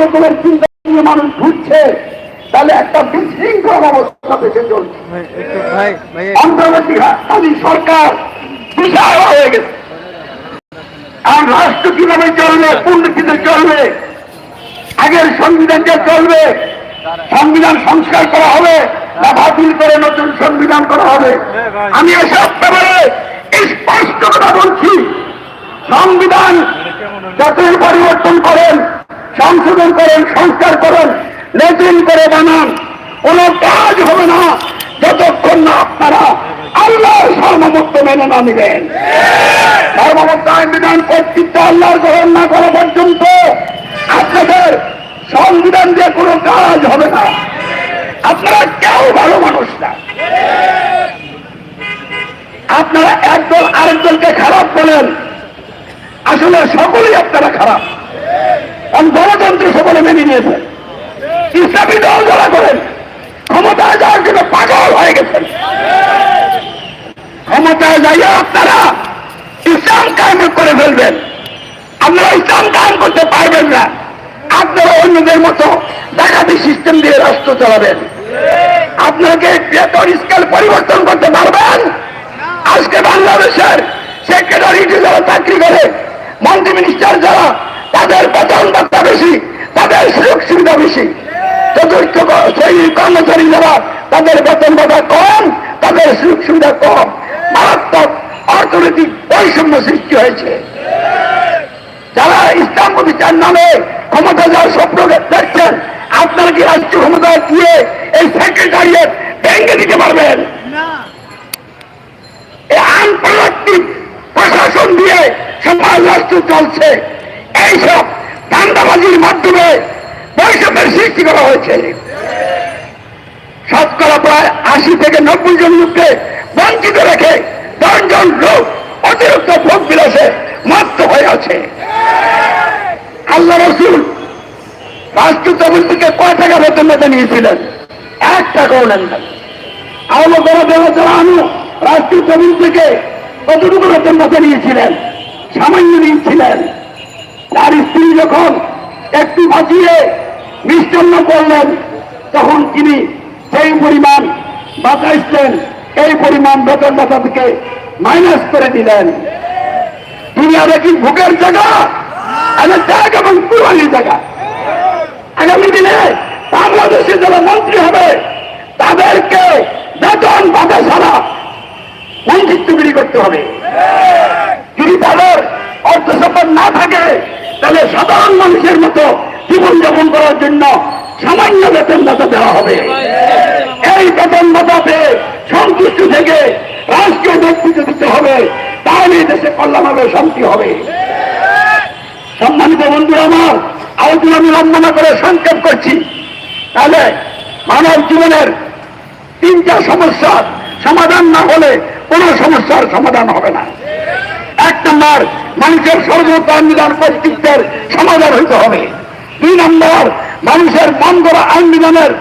রকমের চিন্তা নিয়ে মানুষ ঘুরছে তাহলে একটা বিশৃঙ্খল অবস্থা দেশে চলছে। অন্তর্বর্তীকালীন সরকার বিশাল হয়ে গেছে। আর রাষ্ট্র কীভাবে চলবে পূর্ণতিতে চলবে আগের সংবিধান যে চলবে সংবিধান সংস্কার করা হবে না বাতিল করে নতুন সংবিধান করা হবে? আমি এসব ব্যাপারে স্পষ্ট কথা বলছি। সংবিধান যতই পরিবর্তন করেন সংশোধন করেন, সংস্কার করেন নতুন করে বানান। কোন কাজ হবে না, যতক্ষণ না আপনারা আল্লাহর সর্বমত্ত মেনে না নেবেন। সর্বমত্ত আইন বিধান কর্তৃত্ব আল্লাহর গ্রহণ না করা পর্যন্ত আপনাদের সংবিধান দিয়ে কোনো কাজ হবে না। আপনারা কেউ ভালো মানুষ না। আপনারা একদল আরেকদলকে খারাপ বলেন। আসলে সকলেই আপনারা খারাপ। কারণ গণতন্ত্র সকলে মেনে নিয়েছেন ইসলামী দল যারা করেন, ক্ষমতায় যাওয়ার জন্য পাগল হয়ে গেছেন। ক্ষমতায় যাইয়া আপনারা ইসলাম কায়েম করে ফেলবেন। আপনারা ইসলাম কায়েম করতে পারবেন না। আপনারা অন্যদের মতো ডাকাতি সিস্টেম দিয়ে রাষ্ট্র চালাবেন। আপনাকে বেতন স্কেল পরিবর্তন করতে পারবেন। আজকে বাংলাদেশের সেক্রেটারিতে যারা চাকরি করে, মন্ত্রী মিনিস্টার যারা বেশি চতুর্থ শ্রেণির কর্মচারী যারা তাদের বেতন ভাতা কম তাদের সুযোগ সুবিধা কম মারাত্মক অর্থনৈতিক বৈষম্য সৃষ্টি হয়েছে। যারা ইসলাম প্রতিষ্ঠান নামে ক্ষমতা যাওয়ার স্বপ্ন দেখছেন আপনারা কি রাষ্ট্র ক্ষমতা দিয়ে এই সেক্রেটারিয়েট ভেঙে দিতে পারবেন? এই আন্তর্জাতিক প্রশাসন দিয়ে সমাজ রাষ্ট্র চলছে। এইসব ধান্দাবাজির মাধ্যমে বৈষম্যের সৃষ্টি করা হয়েছে? শতকরা প্রায় আশি থেকে নব্বই জন লোককে বঞ্চিত রেখে দশজন লোক অতিরিক্ত ভোগ বিলাসে মত্ত হয়ে আছে। আল্লাহ রসুল রাষ্ট্র তহবিলকে কয় টাকা বেতন বেতন নিয়েছিলেন এক টাকাও নেন আওয়ামী বড় দেওয়া যারা আমি থেকে কতটুকু বেতন বেতন নিয়েছিলেন সামান্য নিয়েছিলেন তার স্ত্রী যখন একটু বাঁচিয়ে মিষ্টান্ন করলেন। তখন তিনি সেই পরিমাণ বাঁচাইছেন, এই পরিমাণ বেতন থেকে মাইনাস করে দিলেন। দুনিয়াটা কি ভোগের জায়গা এটা ত্যাগ এবং কুরবানির জায়গা আগামী দিনে বাংলাদেশে যারা মন্ত্রী হবে তাদেরকে বেতন বাধা ছাড়া বঞ্চিত বিক্রি করতে হবে যদি তাদের অর্থ সম্পদ না থাকে তাহলে সাধারণ মানুষের মতো জীবনযাপন করার জন্য সামান্য বেতন ভাতা দেওয়া হবে। এই বেতন ভাতা পেয়ে সন্তুষ্ট থেকে রাষ্ট্রীয় নেতৃত্ব দিতে হবে, তাহলে দেশে কল্যাণ হবে, শান্তি হবে। সম্মানিত বন্ধুরা আমার, আলোচনা আমি লম্বনা করে সংক্ষেপ করছি। তাহলে মানব জীবনের তিনটা সমস্যার সমাধান না হলে কোন সমস্যার সমাধান হবে না। এক নম্বর, মানুষের সর্বোচ্চ আইনবিধান কর্তৃত্বের সমাধান হইতে হবে। দুই নম্বর মানুষের মন করা আইন বিধানের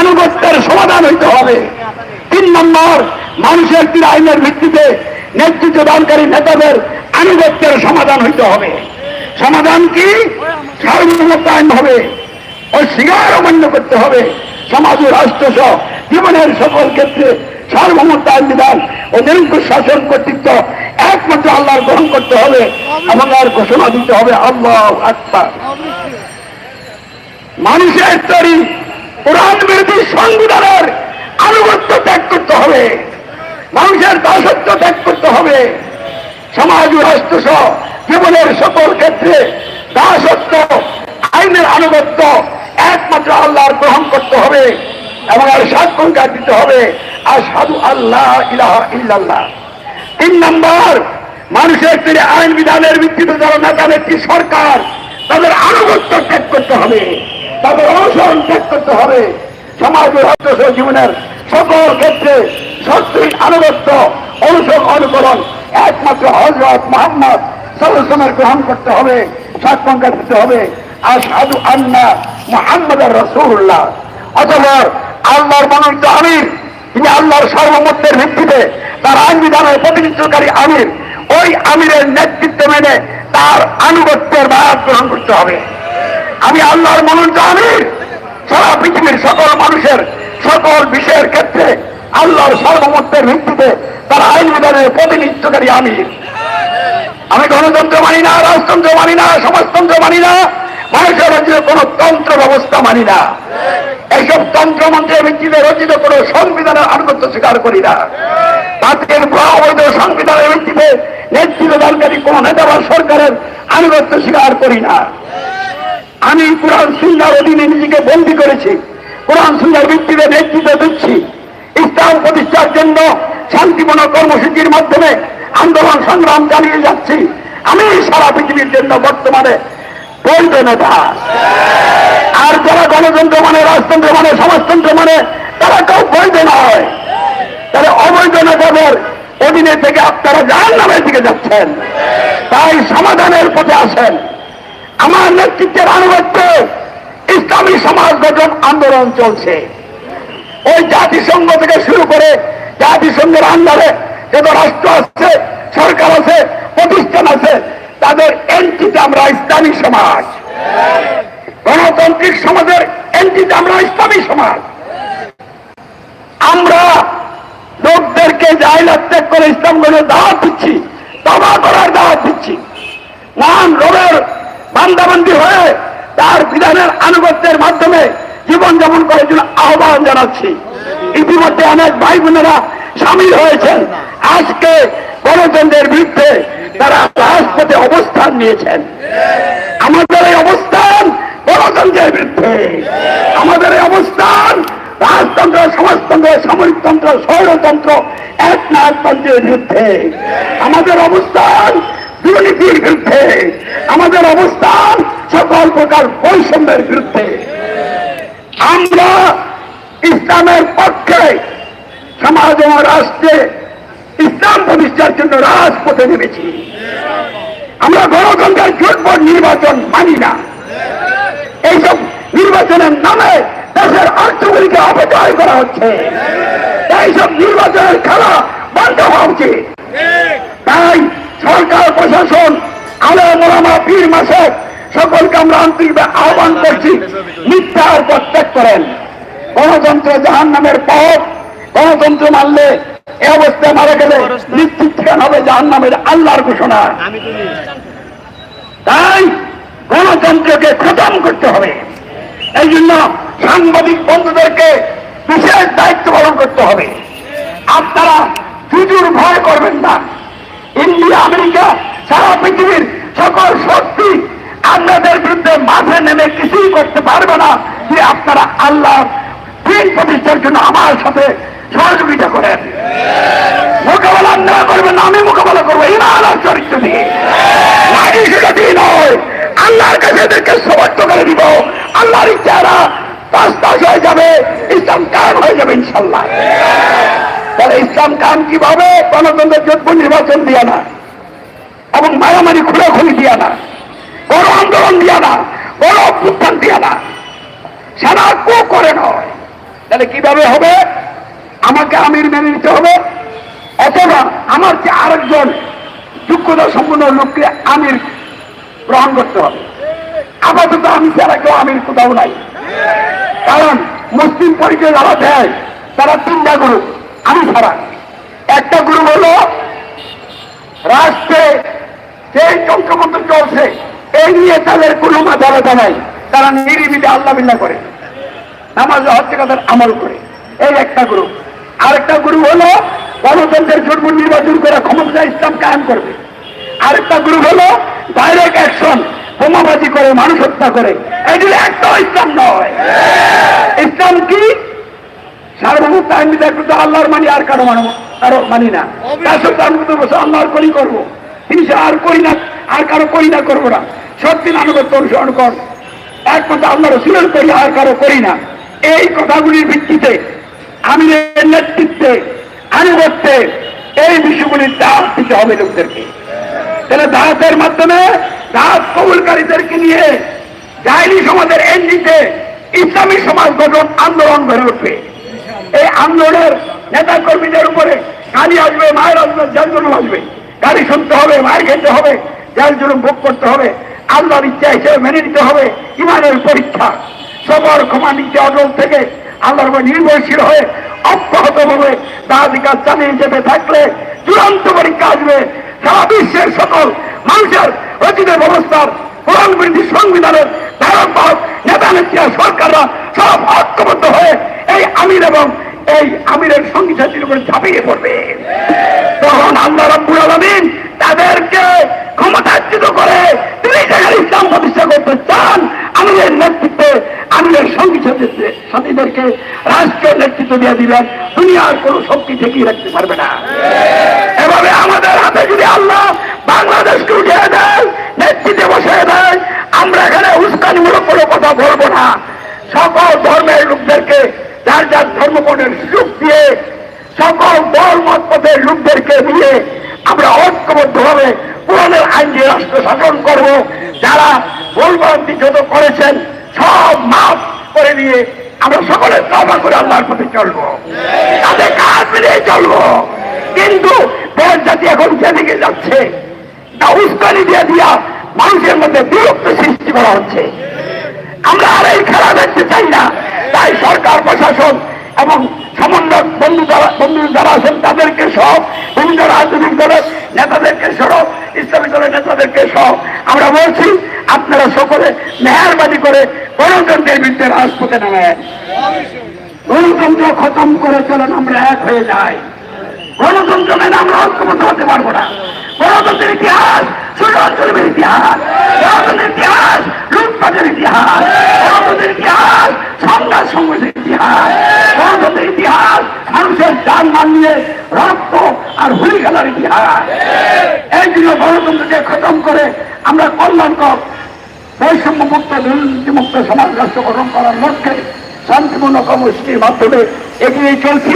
আনুগত্যের সমাধান হইতে হবে। তিন নম্বর, মানুষের তীর আইনের ভিত্তিতে নেতৃত্ব দানকারী নেতাদের আনুগত্যের সমাধান হইতে হবে। সমাধান কি? সার্বভৌমত্ব আইন হবে। ও শিকার অমান্য করতে হবে। সমাজ ও রাষ্ট্র সহ জীবনের সকল ক্ষেত্রে সার্বভৌমত্ব আইন বিধান ও নিরঙ্কুশ শাসন কর্তৃত্ব একমাত্র আল্লাহর গ্রহণ করতে হবে এবং আর ঘোষণা দিতে হবে, আল্লাহ আকবার। মানুষের তৈরি কোরআন বিরোধী সংবিধানের আনুগত্য ত্যাগ করতে হবে। মানুষের দাসত্ব ত্যাগ করতে হবে। সমাজ রাষ্ট্র সহ জীবনের সকল ক্ষেত্রে দাসত্ব, আইনের আনুগত্য একমাত্র আল্লাহর গ্রহণ করতে হবে এবং আর সাক্ষণকার দিতে হবে। আর সাধু আল্লাহ ইলাহা ইল্লাল্লাহ। তিন নম্বর, মানুষের তীরে আইন বিধানের ভিত্তিতে যারা নেতা নেত্রী সরকার, তাদের আনুগত্য ত্যাগ করতে হবে। তাদের অনুসরণ ত্যাগ করতে হবে। সমাজ জীবনের সকল ক্ষেত্রে সত্যির আনুগত্য, অনুসরণ, অনুকরণ একমাত্র হজরত মোহাম্মদ সর্বসময় গ্রহণ করতে হবে সাক্ষণকার দিতে হবে। আর সাধু আন্না মোহাম্মদ রসুল্লাহ অথবা আল্লাহর মনোনীত আমির তিনি আল্লাহর সর্বমত্বের ভিত্তিতে তার আইন প্রতিনিধিত্বকারী আমির, ওই আমিরের নেতৃত্ব মেনে তার আনুগত্যের বায়াত গ্রহণ করতে হবে। আমি আল্লাহর মনোনীত আমির সারা পৃথিবীর সকল মানুষের, সকল বিষয়ের ক্ষেত্রে আল্লাহর সর্বমত্বের ভিত্তিতে তারা আইন বিধানের প্রতিনিধিত্বকারী আমির আমি গণতন্ত্র মানি না, রাজতন্ত্র মানি না, সমাজতন্ত্র মানি না, মানুষের রাজ্যে কোন তন্ত্র ব্যবস্থা মানি না। এইসব তন্ত্রমন্ত্রের ভিত্তিতে রচিত কোন সংবিধানের আনুগত্য স্বীকার করি না। তাদের অবৈধ সংবিধানের ভিত্তিতে নেতৃত্ব দানকারী কোন নেতা বা সরকারের আনুগত্য স্বীকার করি না। আমি কোরআন সুন্দর অধীনে নিজেকে বন্দী করেছি। কোরআন সুন্দর ভিত্তিতে নেতৃত্ব দিচ্ছি। ইসলাম প্রতিষ্ঠার জন্য শান্তিপূর্ণ কর্মসূচির মাধ্যমে আন্দোলন সংগ্রাম চালিয়ে যাচ্ছি। আমি সারা পৃথিবীর জন্য বর্তমানে বৈধ নেতা। আর যারা গণতন্ত্র মানে রাজতন্ত্র মানে সমাজতন্ত্র মানে তারা কেউ বৈধ নয়। তারা অবৈধ নেতাদের অধীনে থেকে আপনারা যার নামের দিকে যাচ্ছেন। তাই সমাধানের পথে আসেন। আমার নেতৃত্বের আনুগত্য ইসলামী সমাজ গঠন আন্দোলন চলছে। ওই জাতিসংঘ থেকে শুরু করে জাতিসংঘের আন্ডারে যত রাষ্ট্র আছে, সরকার আছে, প্রতিষ্ঠান আছে, তাদের এন্টিতে আমরা ইসলামী সমাজ। গণতান্ত্রিক সমাজের এন্টিতে আমরা ইসলামী সমাজ। আমরা লোকদেরকে জাহিলাত ত্যাগ করে ইসলাম গ্রহণের দাওয়াত দিচ্ছি, তবা করার দাওয়াত দিচ্ছি। নাম রবের বান্দাবান্দি হয়ে তার বিধানের আনুগত্যের মাধ্যমে জীবনযাপন করার জন্য আহ্বান জানাচ্ছি। ইতিমধ্যে অনেক ভাই বোনেরা সামিল হয়েছেন। আজকে গণতন্ত্রের বিরুদ্ধে তারা রাজপথে অবস্থান নিয়েছেন। আমাদের এই অবস্থান গণতন্ত্রের বিরুদ্ধে। আমাদের এই অবস্থান রাজতন্ত্র, সমাজতন্ত্র, সামরিকতন্ত্র সৌরতন্ত্র এক নায়কতন্ত্রের বিরুদ্ধে। আমাদের অবস্থান দুর্নীতির বিরুদ্ধে, আমাদের অবস্থান সকল প্রকার বৈষম্যের বিরুদ্ধে। আমরা ইসলামের পক্ষে, সমাজ এবং রাষ্ট্রে ইসলাম প্রতিষ্ঠার জন্য রাজপথে নেমেছি। আমরা গণতন্ত্রের জোটবট নির্বাচন মানি না। এইসব নির্বাচনের নামে দেশের অর্থগুলিকে অপচয় করা হচ্ছে। এইসব নির্বাচনের খেলা বন্ধ হওয়া উচিত। তাই সরকার প্রশাসন আলো মোলামা পীর মাসক সকলকে আমরা আন্তরিক আহ্বান করছি মিথ্যার পথ ত্যাগ করেন। গণতন্ত্র জাহান নামের পথ, গণতন্ত্র মানলে এ অবস্থায় মারা গেলে নিশ্চিত ঠিকান হবে জাহান নামের আল্লাহর ঘোষণা। তাই গণতন্ত্রকে খতম করতে হবে। এই জন্য সাংবাদিক বন্ধুদেরকে বিশেষ দায়িত্ব পালন করতে হবে। আপনারা জুজুর ভয় করবেন না। ইন্ডিয়া আমেরিকা সারা পৃথিবীর সকল শক্তি আপনাদের বিরুদ্ধে মাঠে নেমে কিছুই করতে পারবে না যে আপনারা আল্লাহ দিন প্রতিষ্ঠার জন্য আমার সাথে সহযোগিতা করেন। মোকাবেলা না করবেন না, আমি মোকাবেলা করব। ইমান আর চরিত্র দিয়ে সেটাটি নয় আল্লাহর কাছে এদেরকে সমর্থ করে দিব। আল্লাহর ইচ্ছারা পাঁচ হয়ে যাবে ইসলাম কায়েম হয়ে যাবে ইনশাল্লাহ। তাহলে ইসলাম কায়েম কীভাবে? গণতন্ত্রের যোগ্য নির্বাচন দিয়া না। এবং মারামারি খুলাখুলি দিয়া না। বড় আন্দোলন দিয়া না। বড় অভ্যুত্থান দিয়া না। সারা কো করে নয়। তাহলে কীভাবে হবে? আমাকে আমির মেনে নিতে হবে। অথবা আমার যে আরেকজন যোগ্যতা সম্পূর্ণ লোককে আমির গ্রহণ করতে হবে। আপাতত আমি ছাড়া কেউ আমির কোথাও নাই। কারণ মুসলিম পরিচয় যারা দেয়, তারা তিনটা গ্রুপ আমি ছাড়া। একটা গ্রুপ হলো রাষ্ট্রে সেই তন্ত্রমন্ত্র চলছে, এই নিয়ে তাদের কোনো মাথা ব্যথা নাই। তারা নিরিবিলি আল্লাহ বিল্লাহ করে। নামাজ হচ্ছে তাদের আমল করে। এই একটা গ্রুপ আরেকটা গ্রুপ হলো গণতন্ত্রের জন্ম নির্বাচন করে ক্ষমতা ইসলাম কায়েম করবে। আরেকটা গ্রুপ হলো ডাইরেক্ট অ্যাকশন বোমাবাজি করে, মানুষ হত্যা করে। এগুলো একটা ইসলাম নয়। ইসলাম কি? সার্বভৌমত্ব আইন বিধান করতে আল্লাহর মানি, আর কারও মানব, কারও মানি না। তার সাথে আমি তো বসে আল্লাহর করি করব। তিনি আর করি না, আর কারও করি না, করব না। সত্যি আনুগত্য অনুসরণ কর। একমাত্র আল্লাহ রসুলের করি, আর কারও করি না। এই কথাগুলির ভিত্তিতে, আমি নেতৃত্বে, আনুগত্যে, এই বিষয়গুলির দাম দিতে হবে লোকদেরকে। তাহলে দাঁতের মাধ্যমে দাঁত কবুলকারীদেরকে নিয়ে জাহিলি সমাজের এনজিতে ইসলামী সমাজ গঠন আন্দোলন গড়ে উঠবে। এই আন্দোলনের নেতা কর্মীদের উপরে গালি আসবে, মায়ের আসবে, জল জন্য আসবে। গাড়ি শুনতে হবে মায়ের খেতে হবে, জল জন্য ভোগ করতে হবে। আল্লাহর ইচ্ছা হিসেবে মেনে নিতে হবে, ইমানের পরীক্ষা। সবর ক্ষমা নীতি অটল থেকে আল্লাহর উপর নির্ভরশীল হয়ে অব্যাহত ভাবে দাদিকার চালিয়ে যেতে থাকলে চূড়ান্ত পরীক্ষা আসবে। সারা বিশ্বের সকল মানুষের রচিত ব্যবস্থার পুরাণ বিরোধী সংবিধানের ধারক নেতা নেত্রী সরকাররা সব ঐক্যবদ্ধ হয়ে এই আমির এবং এই আমিরের সঙ্গী সাথীর উপরে ঝাঁপিয়ে পড়বে। তখন আল্লাহ রাব্বুল আলামিন তাদেরকে ক্ষমতাচ্যুত করে তিনি যেখানে ইসলাম প্রতিষ্ঠা করতে চান, আমিরের নেতৃত্বে, আমিরের সঙ্গী সাথী- সাথীদেরকে রাষ্ট্রের নেতৃত্ব দিয়ে দিবেন। দুনিয়ার কোনো শক্তি ঠেকিয়ে রাখতে পারবে না। এভাবে আমাদের হাতে যদি আল্লাহ বাংলাদেশকে উঠিয়ে দেয় নেতৃত্বে বসে দেয় আমরা এখানে উস্কানিমূলক কোনো কথা বলব না। সকল ধর্মের লোকদেরকে যার যার ধর্মপণের সুযোগ দিয়ে সকল দল, মত পথের লোকদেরকে নিয়ে আমরা ঐক্যবদ্ধ ভাবে পুরানের আইন দিয়ে রাষ্ট্র শাসন করব। যারা ভুলভ্রান্তি যত করেছেন, সব মাফ করে দিয়ে আমরা সকলে তবা করে আল্লাহর পথে চলবো। তাদের কাজ মিলিয়ে চলবো। কিন্তু দেশ জাতি এখন যেদিকে যাচ্ছে, তা উস্কানি দিয়ে দিয়া মানুষের মধ্যে বিরক্ত সৃষ্টি করা হচ্ছে। আমরা আর এই খেলা দেখতে চাই না। তাই সরকার, প্রশাসন এবং সমন্বয় বন্ধু বন্ধু যারা আছেন, তাদেরকে সহ বিভিন্ন রাজনৈতিক দলের নেতাদেরকে সহ, ইসলামী দলের নেতাদেরকে সহ আমরা বলছি, আপনারা সকলে মেহরবানি করে গণতন্ত্রের বিরুদ্ধে রাজপথে নামেন। গণতন্ত্র খতম করে চলেন, আমরা এক হয়ে যাই। গণতন্ত্র মেনে আমরা ঐক্যবদ্ধ হতে পারব না। গণতন্ত্রের ইতিহাস সুশাসনের ইতিহাস গণতন্ত্রের ইতিহাস, লুটপাটের ইতিহাস গণতন্ত্রের ইতিহাস সংঘাত সংঘর্ষের ইতিহাস গণতন্ত্রের ইতিহাস, মানুষের যান মান নিয়ে রক্ত আর হুলি খেলার ইতিহাস। এই জন্য গণতন্ত্রকে খতম করে আমরা কল্যাণকর বৈষম্য মুক্ত দুর্নীতিমুক্ত সমাজ রাষ্ট্র গঠন করার লক্ষ্যে শান্তিপূর্ণ কর্মসূচির মাধ্যমে এগিয়ে চলছি।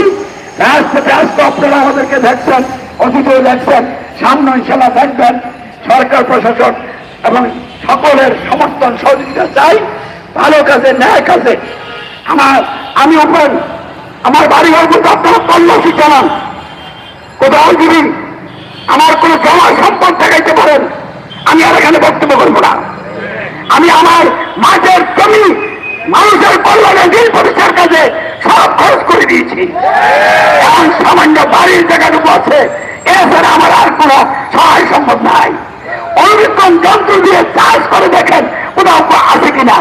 রাজপথে আজকে আপনারা আমাদেরকে দেখছেন অতীতেও দেখছেন সামনে ইনশাল্লাহ দেখবেন। সরকার প্রশাসন এবং সকলের সমর্থন সহযোগিতা চাই, ভালো কাজে, ন্যায় কাজে। আমার, আমি ওপেন। আমার বাড়ি ঘর কিন্তু আপনারা তল্লাশি চালান। কোথাও যদি আমার কোনো জমা সম্পদ দেখাইতে পারেন, আমি আর এখানে বক্তব্য করব না। আমি আমার মাঠের জমি মানুষের কল্যাণে দিন প্রতিষ্ঠার কাজে সব খরচ করে দিয়েছি। এখন সামান্য বাড়ির জায়গাটুকু আছে। এছাড়া আমার আর কোনো নাই। অনুবীক্ষণ যন্ত্র দিয়ে চাষ করে দেখেন কোথাও আছে কিনা।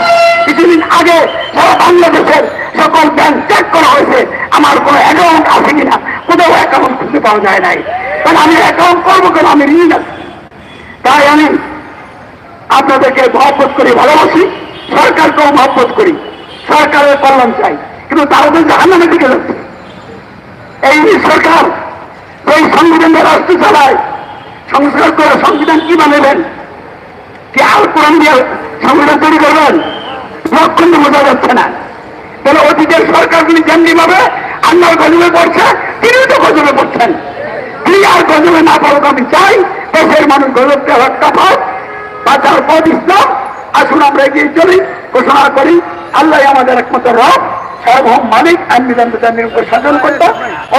কিছুদিন আগে সারা বাংলাদেশের সকল ব্যাংক চেক করা হয়েছে, আমার কোনো অ্যাকাউন্ট আছে কিনা। কোথাও অ্যাকাউন্ট খুঁজে পাওয়া যায় নাই। কারণ আমি অ্যাকাউন্ট করব কেন? আমি ঋণ আছি। তাই আমি আপনাদেরকে মহব্বত করি, ভালোবাসি। সরকারকেও মহব্বত করি। সরকারের কল্যাণ চাই। কিন্তু তারা তো জাহান্নামের দিকে যাচ্ছে এই সরকার, এই সংবিধানের রাষ্ট্র চালায় সংস্কার করে সংবিধান কি বানাবেন কি আর কোরআন দিয়ে সংবিধান তৈরি করবেন? লক্ষণ বোঝা যাচ্ছে না। তাহলে অতীতের সরকারগুলি যেমনি ভাবে আল্লাহর গজবে পড়ছে, তিনিও তো গজবে পড়ছেন। তিনি আর গজবে না পারুক আমি চাই, দেশের মানুষ গজবকে রক্ষা পাক বাঁচার পথ ইসলাম। আসুন আমরা এগিয়ে চলি, ঘোষণা করি আল্লাহ আমাদের একমাত্র রব সার্বভৌম মালিক আইন বিধান উপর শাসন করতে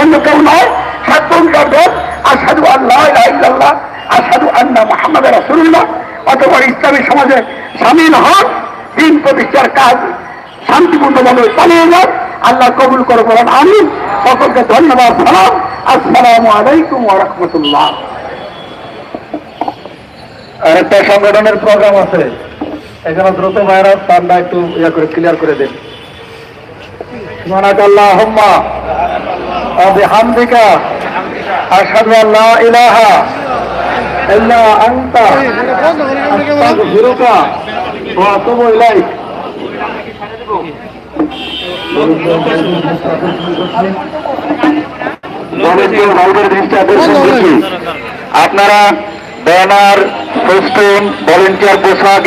অন্য কেউ নয় সত্যঙ্কার রব আসাদু আল্লাহ আসাদু আন্না মোহাম্মদ রাসুল্লাহ অথবা ইসলামী সমাজে সামিল হন, দিন প্রতিষ্ঠার কাজ শান্তিপূর্ণভাবে চালিয়ে যান। আল্লাহ কবুল করে, বলেন আমি সকলকে ধন্যবাদ, সালাম। আসসালামু আলাইকুম ওয়া রাহমাতুল্লাহ। আরেকটা সংগঠনের প্রোগ্রাম আছে। এখানে দ্রুত ভাইরাস তারটা একটু ইয়া করে ক্লিয়ার করে দিন। আল্লাহুম্মা ওয়া বিহামদিকা আশহাদু আন লা ইলাহা ইল্লা আনতা আস্তাগফিরুকা ওয়া আতুবু ইলাইক। আপনারা ব্যানার, ফেস্টুন ভলেন্টিয়ার পোশাক